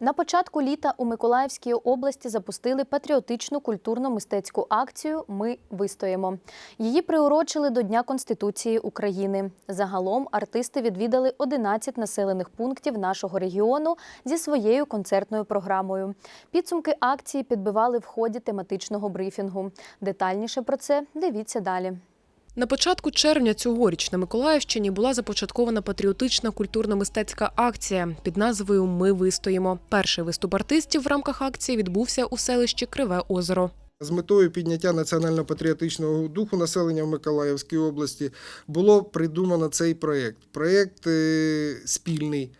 На початку літа у Миколаївській області запустили патріотичну культурно-мистецьку акцію Ми вистоїмо. Її приурочили до Дня Конституції України. Загалом артисти відвідали 11 населених пунктів нашого регіону зі своєю концертною програмою. Підсумки акції підбивали в ході тематичного брифінгу. Детальніше про це дивіться далі. На початку червня цьогоріч на Миколаївщині була започаткована патріотична культурно-мистецька акція під назвою Ми вистоїмо. Перший виступ артистів в рамках акції відбувся у селищі Криве Озеро. З метою підняття національно-патріотичного духу населення в Миколаївській області було придумано цей проєкт. Проєкт е, спільний.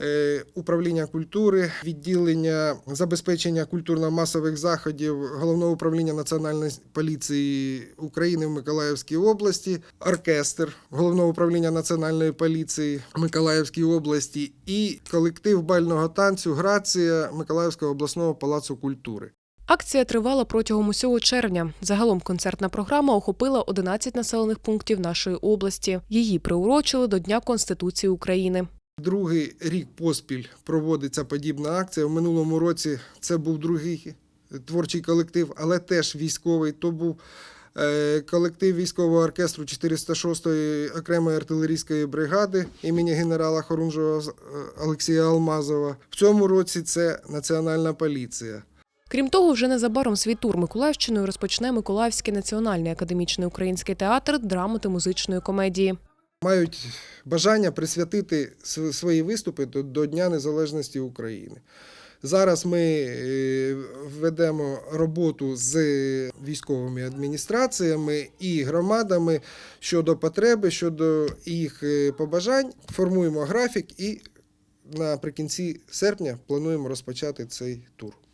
Е, Управління культури, відділення забезпечення культурно-масових заходів Головного управління Національної поліції України в Миколаївській області, оркестр Головного управління Національної поліції Миколаївській області і колектив бального танцю Грація Миколаївського обласного палацу культури. Акція тривала протягом усього червня. Загалом концертна програма охопила 11 населених пунктів нашої області. Її приурочили до Дня Конституції України. Другий рік поспіль проводиться подібна акція. В минулому році це був другий творчий колектив, але теж військовий. То був е, колектив військового оркестру 406-ї окремої артилерійської бригади імені генерала Хорунжого е, Олексія Алмазова. В цьому році це Національна поліція. Крім того, вже незабаром свій тур Миколаївщиною розпочне Миколаївський національний академічний український театр драми та музичної комедії. Мають бажання присвятити свої виступи до, Дня Незалежності України. Зараз ми е, ведемо роботу з військовими адміністраціями і громадами щодо потреби, щодо їх е, побажань. Формуємо графік і наприкінці серпня плануємо розпочати цей тур.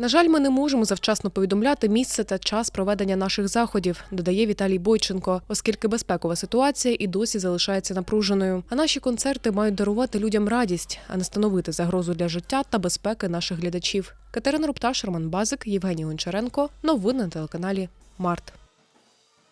На жаль, ми не можемо завчасно повідомляти місце та час проведення наших заходів, додає Віталій Бойченко, оскільки безпекова ситуація і досі залишається напруженою. А наші концерти мають дарувати людям радість, а не становити загрозу для життя та безпеки наших глядачів. Катерина Рупташ, Роман Базик, Євгеній Гончаренко. Новини на телеканалі Март.